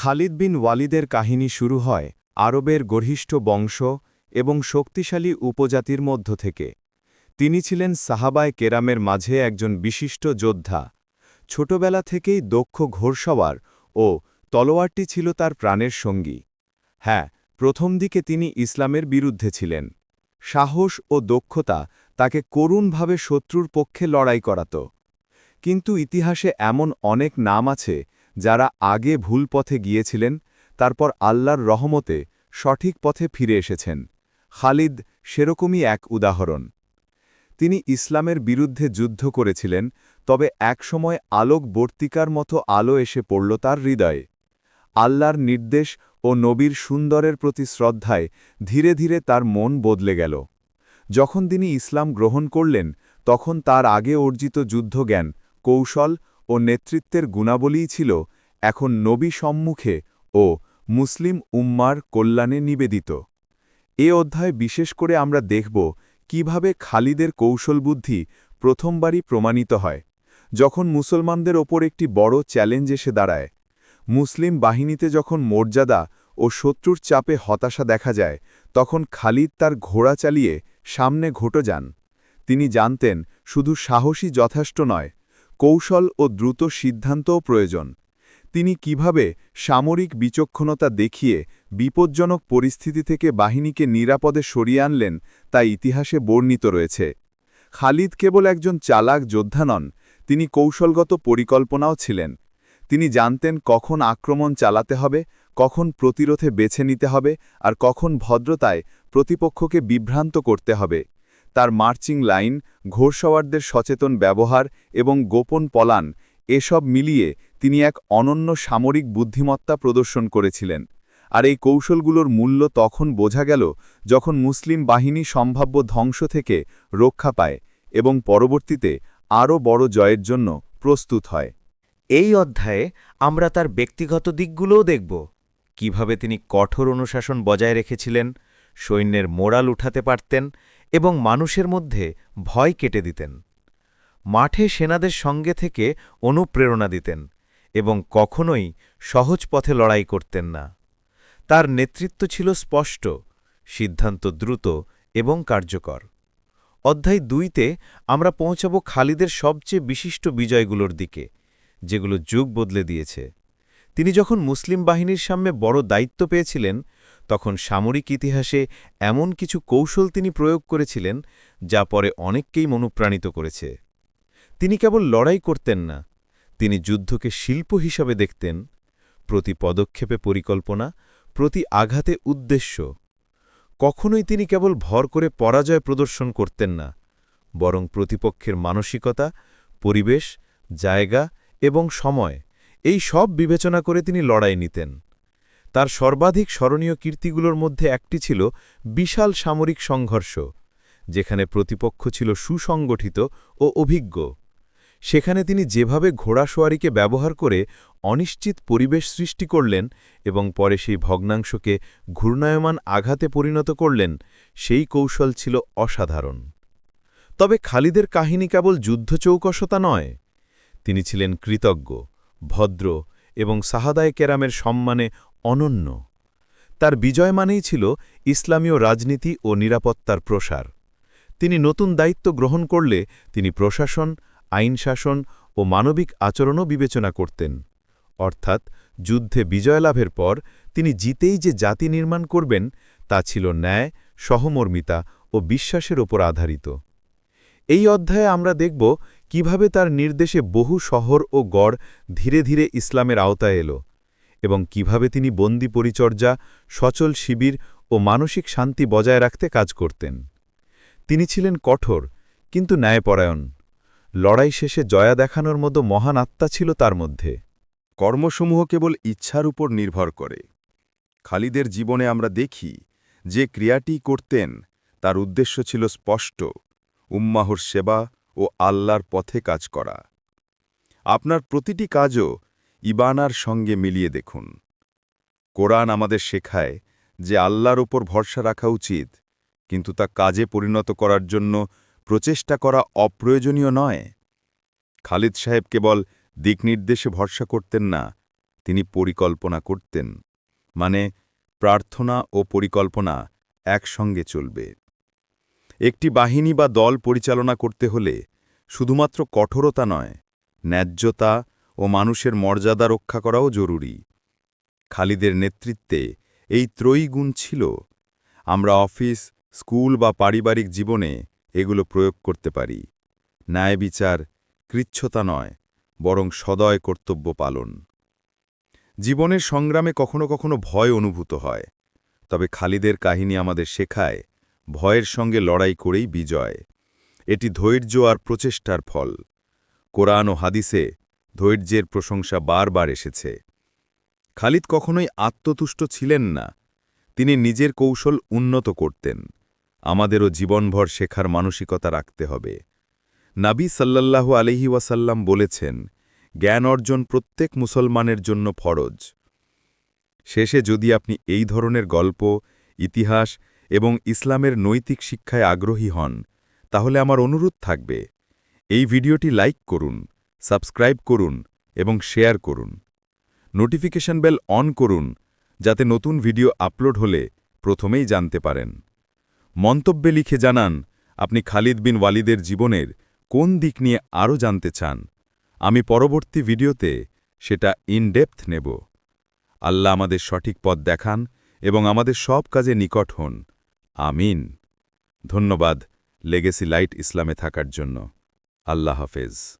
খালিদ বিন ওয়ালিদের কাহিনী শুরু হয় আরবের গরিষ্ঠ বংশ এবং শক্তিশালী উপজাতির মধ্য থেকে। তিনি ছিলেন সাহাবায় কেরামের মাঝে একজন বিশিষ্ট যোদ্ধা। ছোটবেলা থেকেই দক্ষ ঘোরসওয়ার ও তলোয়ারটি ছিল তার প্রাণের সঙ্গী। হ্যাঁ প্রথম দিকে তিনি ইসলামের বিরুদ্ধে ছিলেন। সাহস ও দক্ষতা তাকে করুণভাবে শত্রুর পক্ষে লড়াই করাত। কিন্তু ইতিহাসে এমন অনেক নাম আছে যারা আগে ভুল পথে গিয়েছিলেন, তারপর আল্লাহর রহমতে সঠিক পথে ফিরে এসেছেন। খালিদ সেরকমই এক উদাহরণ। তিনি ইসলামের বিরুদ্ধে যুদ্ধ করেছিলেন, তবে একসময় আলোক বর্তিকার মতো আলো এসে পড়ল তার হৃদয়ে। আল্লাহর নির্দেশ ও নবীর সুন্দরের প্রতি শ্রদ্ধায় ধীরে ধীরে তার মন বদলে গেল। যখন তিনি ইসলাম গ্রহণ করলেন, তখন তার আগে অর্জিত যুদ্ধজ্ঞান, কৌশল ও নেতৃত্বের গুণাবলীই ছিল এখন নবী সম্মুখে ও মুসলিম উম্মার কল্যাণে নিবেদিত। এ অধ্যায় বিশেষ করে আমরা দেখব কীভাবে খালিদের কৌশলবুদ্ধি প্রথমবারই প্রমাণিত হয়। যখন মুসলমানদের ওপর একটি বড় চ্যালেঞ্জ এসে দাঁড়ায়, মুসলিম বাহিনীতে যখন মর্যাদা ও শত্রুর চাপে হতাশা দেখা যায়, তখন খালিদ তার ঘোড়া চালিয়ে সামনে ঘটো যান। তিনি জানতেন, শুধু সাহসী যথেষ্ট নয় কৌশল ও দ্রুত সিদ্ধান্তও প্রয়োজন। তিনি কীভাবে সামরিক বিচক্ষণতা দেখিয়ে বিপজ্জনক পরিস্থিতি থেকে বাহিনীকে নিরাপদে সরিয়ে আনলেন তা ইতিহাসে বর্ণিত রয়েছে। খালিদ কেবল একজন চালাক যোদ্ধা নন, তিনি কৌশলগত পরিকল্পনাও ছিলেন। তিনি জানতেন কখন আক্রমণ চালাতে হবে, কখন প্রতিরোধে বেছে নিতে হবে আর কখন ভদ্রতায় প্রতিপক্ষকে বিভ্রান্ত করতে হবে। তার মার্চিং লাইন, ঘোড়সওয়ারদের সচেতন ব্যবহার এবং গোপন পলান, এসব মিলিয়ে তিনি এক অনন্য সামরিক বুদ্ধিমত্তা প্রদর্শন করেছিলেন। আর এই কৌশলগুলোর মূল্য তখন বোঝা গেল যখন মুসলিম বাহিনী সম্ভাব্য ধ্বংস থেকে রক্ষা পায় এবং পরবর্তীতে আরও বড় জয়ের জন্য প্রস্তুত হয়। এই অধ্যায়ে আমরা তার ব্যক্তিগত দিকগুলোও দেখব। কীভাবে তিনি কঠোর অনুশাসন বজায় রেখেছিলেন, সৈন্যের মোরাল উঠাতে পারতেন এবং মানুষের মধ্যে ভয় কেটে দিতেন। মাঠে সেনাদের সঙ্গে থেকে অনুপ্রেরণা দিতেন এবং কখনোই সহজ পথে লড়াই করতেন না। তার নেতৃত্ব ছিল স্পষ্ট, সিদ্ধান্ত দ্রুত এবং কার্যকর। অধ্যায় দুইতে আমরা পৌঁছাব খালিদের সবচেয়ে বিশিষ্ট বিজয়গুলোর দিকে, যেগুলো যুগ বদলে দিয়েছে। তিনি যখন মুসলিম বাহিনীর সামনে বড় দায়িত্ব পেয়েছিলেন তখন সামরিক ইতিহাসে এমন কিছু কৌশল তিনি প্রয়োগ করেছিলেন, যা পরে অনেককেই মনুপ্রাণিত করেছে। তিনি কেবল লড়াই করতেন না, তিনি যুদ্ধকে শিল্প হিসাবে দেখতেন, প্রতি পদক্ষেপে পরিকল্পনা, প্রতি আঘাতে উদ্দেশ্য। কখনোই তিনি কেবল ভর করে পরাজয় প্রদর্শন করতেন না, বরং প্রতিপক্ষের মানসিকতা, পরিবেশ, জায়গা এবং সময়, এই সব বিবেচনা করে তিনি লড়াই নিতেন। তার সর্বাধিক স্মরণীয় কীর্তিগুলোর মধ্যে একটি ছিল বিশাল সামরিক সংঘর্ষ, যেখানে প্রতিপক্ষ ছিল সুসংগঠিত ও অভিজ্ঞ। সেখানে তিনি যেভাবে ঘোড়াসোয়ারিকে ব্যবহার করে অনিশ্চিত পরিবেশ সৃষ্টি করলেন এবং পরে সেই ভগ্নাংশকে ঘূর্ণায়মান আঘাতে পরিণত করলেন, সেই কৌশল ছিল অসাধারণ। তবে খালিদের কাহিনী কেবল যুদ্ধচৌকসতা নয়, তিনি ছিলেন কৃতজ্ঞ, ভদ্র এবং সাহাদায় কেরামের সম্মানে অনন্য। তার বিজয় মানেই ছিল ইসলামীয় রাজনীতি ও নিরাপত্তার প্রসার। তিনি নতুন দায়িত্ব গ্রহণ করলে তিনি প্রশাসন, আইন শাসন ও মানবিক আচরণও বিবেচনা করতেন। অর্থাৎ যুদ্ধে বিজয় লাভের পর তিনি জিতেই যে জাতি নির্মাণ করবেন তা ছিল ন্যায়, সহমর্মিতা ও বিশ্বাসের ওপর আধারিত। এই অধ্যায়ে আমরা দেখব কীভাবে তার নির্দেশে বহু শহর ও গড় ধীরে ধীরে ইসলামের আওতায় এলো। এবং কীভাবে তিনি বন্দি পরিচর্যা, সচল শিবির ও মানসিক শান্তি বজায় রাখতে কাজ করতেন। তিনি ছিলেন কঠোর, কিন্তু ন্যায়পরায়ণ। লড়াই শেষে জয়া দেখানোর মতো মহান আত্মা ছিল তার মধ্যে। কর্মসমূহ কেবল ইচ্ছার উপর নির্ভর করে। খালিদের জীবনে আমরা দেখি যে ক্রিয়াটি করতেন, তার উদ্দেশ্য ছিল স্পষ্ট, উম্মাহর সেবা ও আল্লাহর পথে কাজ করা। আপনার প্রতিটি কাজও ইবানার সঙ্গে মিলিয়ে দেখুন। কোরআন আমাদের শেখায় যে আল্লাহর ওপর ভরসা রাখা উচিত, কিন্তু তা কাজে পরিণত করার জন্য প্রচেষ্টা করা অপ্রয়োজনীয় নয়। খালিদ সাহেব কেবল দিকনির্দেশে ভরসা করতেন না, তিনি পরিকল্পনা করতেন। মানে প্রার্থনা ও পরিকল্পনা একসঙ্গে চলবে। একটি বাহিনী বা দল পরিচালনা করতে হলে শুধুমাত্র কঠোরতা নয়, ন্যায্যতা ও মানুষের মর্যাদা রক্ষা করাও জরুরি। খালিদের নেতৃত্বে এই ত্রয়ী গুণ ছিল, আমরা অফিস, স্কুল বা পারিবারিক জীবনে এগুলো প্রয়োগ করতে পারি। ন্যায় বিচার কৃচ্ছতা নয়, বরং সদয় কর্তব্য পালন। জীবনের সংগ্রামে কখনো কখনো ভয় অনুভূত হয়, তবে খালিদের কাহিনী আমাদের শেখায়, ভয়ের সঙ্গে লড়াই করেই বিজয়। এটি ধৈর্য আর প্রচেষ্টার ফল। কোরআন ও হাদিসে ধৈর্যের প্রশংসা বারবার এসেছে। খালিদ কখনোই আত্মতুষ্ট ছিলেন না। তিনি নিজের কৌশল উন্নত করতেন। আমাদেরও জীবনভর শেখার মানসিকতা রাখতে হবে। নাবি সাল্লাল্লাহু আলহি ওয়াসাল্লাম বলেছেন, জ্ঞান অর্জন প্রত্যেক মুসলমানের জন্য ফরজ। শেষে যদি আপনি এই ধরনের গল্প, ইতিহাস এবং ইসলামের নৈতিক শিক্ষায় আগ্রহী হন, তাহলে আমার অনুরোধ থাকবে। এই ভিডিওটি লাইক করুন সাবস্ক্রাইব করুন এবং শেয়ার করুন। নোটিফিকেশন বেল অন করুন যাতে নতুন ভিডিও আপলোড হলে প্রথমেই জানতে পারেন। মন্তব্যে লিখে জানান, আপনি খালিদ বিন ওয়ালিদের জীবনের কোন দিক নিয়ে আরও জানতে চান? আমি পরবর্তী ভিডিওতে সেটা ইনডেপথ নেব। আল্লাহ আমাদের সঠিক পথ দেখান এবং আমাদের সব কাজে নিকট হন। আমিন। ধন্যবাদ লেগেসি লাইট ইসলামে থাকার জন্য। আল্লাহ হাফেজ।